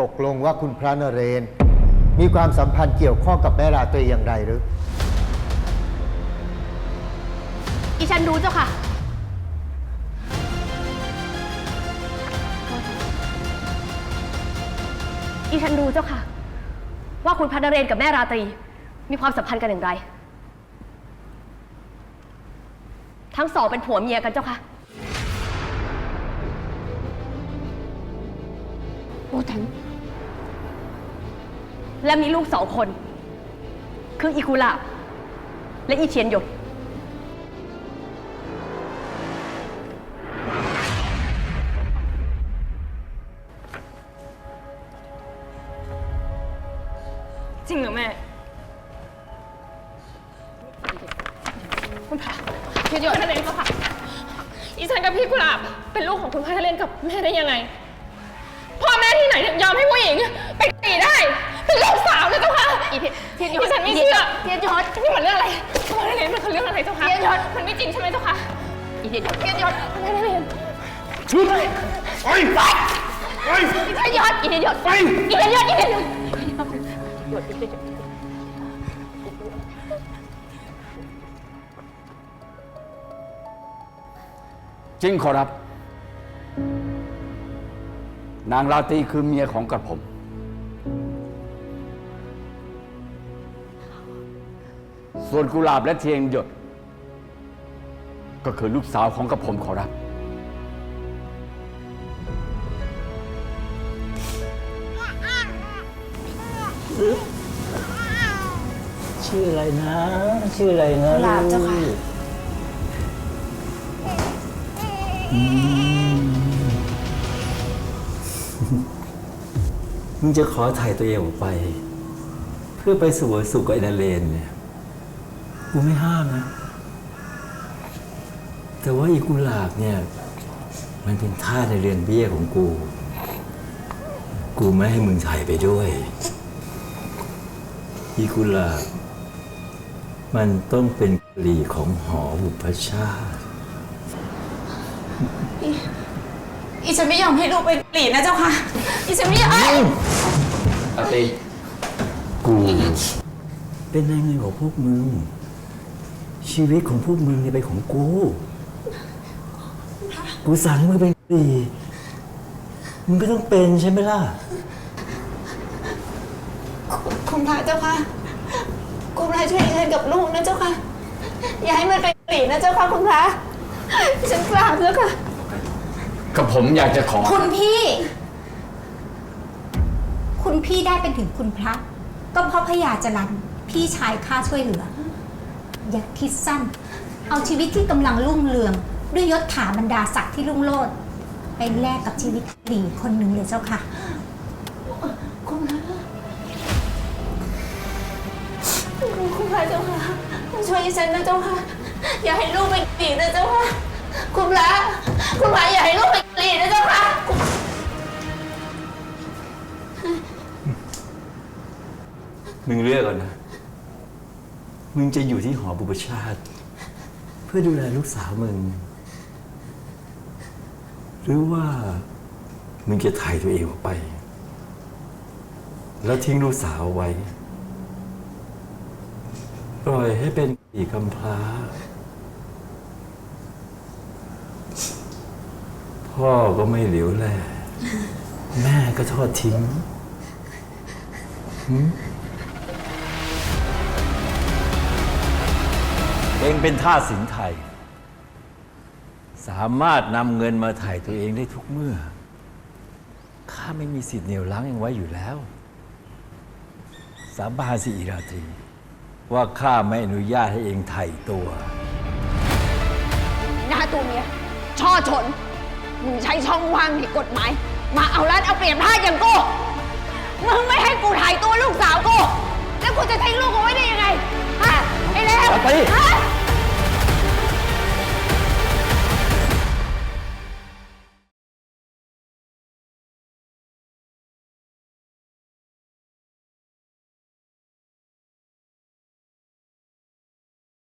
ตกลงว่าคุณพระนเรน มีความสัมพันธ์เกี่ยวข้องกับแม่ราตรีอย่างไรหรือ อีฉันรู้เจ้าค่ะ อีฉันรู้เจ้าค่ะ ว่าคุณพันเรนกับแม่ราตรี มีความสัมพันธ์กันอย่างไร ทั้งสองเป็นผัวเมียกันเจ้าค่ะ โอ้ทันและมีลูกสองคน คืออีกุลาบ และอีเทียนหยดจริงเหรอแม่คุณพระพี่เดียวทะเลนก็ค่ะอีฉันกับพี่กุหลาบเป็นลูกของคุณพระทะเลนกับแม่ได้ยังไง พ่อแม่ที่ไหนถึงยอมให้ผู้หญิงไปตีได้เป็นลูกสาวเลยเจ้าค่ะอีเทียนเทียนหยดอีฉันไม่เชื่อเทียนหยดนี่มันเรื่องอะไรคุณพระทะเลนมันคือเรื่องอะไรเจ้าค่ะเทียนหยดมันไม่จริงใช่ไหมเจ้าค่ะอีเทียนหยดเทียนหยดคุณพระทะเลนชุดไปไปไปอีเทียนหยดอีเทียนหยดไปอีเทียนหยดอีเทียนหยดจริงขอรับ นางราตรีคือเมียของกระผม ส่วนกุหลาบและเทียนหยด ก็คือลูกสาวของกระผมขอรับ ชื่ออะไรนะ ชื่ออะไรนะกุหลาบเจ้าค่ะ ลูกอื มึงจะขอถ่ายตัวเองออกไป เพื่อไปสวยสุขกับไอ้นาเลนเนี่ยกูไม่ห้ามนะ แต่ว่าอีกุหลาบเนี่ย มันเป็นท่าในเรือนเบี้ยของกู กูไม่ให้มึงถ่ายไปด้วย อีกุหลาบ มันต้องเป็นกลีของหอบุพชาติ อีฉันไม่ยอมให้ลูกเป็นหลีนะเจ้าค่ะ อีฉันไม่ยอมราตรีกูเป็นนายเงินของพวกมึง ชีวิตของพวกมึงเนี่ยเป็นของกู กูสั่งให้มึงเป็นกลีมึงก็ต้องเป็นใช่ไหมล่ะ คุณพระเจ้าค่ะ คุณพระช่วยอีฉันกับลูกนะเจ้าค่ะ อย่าให้มันเป็นหลีนะเจ้าค่ะคุณพระฉันกราบเจ้าค่ะ กระผมอยากจะขอ คุณพี่ คุณพี่ได้เป็นถึงคุณพระ ก็เพราะพระยาจรันพี่ชายข้าช่วยเหลือ อย่าคิดสั้น เอาชีวิตที่กำลังรุ่งเรือง ด้วยยศถาบรรดาศักดิ์ที่รุ่งโรจน์ไปแลกกับชีวิตดีคนหนึ่งเลยเจ้าค่ะ คุณพระคุณพระเจ้าค่ะช่วยอีฉันนะเจ้าค่ะ อย่าให้ลูกเป็นหลีนะเจ้าค่ะ คุณพระคุณพระอย่าให้ลูกเป็นห ลีนะเจ้าค่ะ มึงเลือกก่อนนะ มึงจะอยู่ที่หอบุพชาติ เพื่อดูแลลูกสาวมึง หรือว่า มึงจะถ่ายตัวเองออกไป แล้วทิ้งลูกสาวเอาไว้ ปล่อยให้เป็นอีกกำพร้า พ่อก็ไม่เหลียวแลแม่ก็ทอดทิ้งเองเป็นท่าสสินไทย สามารถนำเงินมาถ่ายตัวเองได้ทุกเมื่อ ข้าไม่มีสิทธิ์เหนี่ยวรั้งเองไว้อยู่แล้ว สาบานสิอิราตรี ว่าข้าไม่อนุญาตให้เองไถ่ตัว หน้าตัวเมียช่อชน มึงใช้ช่องว่างในกฎหมาย มาเอารัดเอาเปรียบท่าสอย่างกูมึงไม่ให้กูถ่ายตัวลูกสาวกูแล้วกูจะทิ้งลูกเอาไว้ได้ยังไงฮะไอ้เลวราตรีฮะ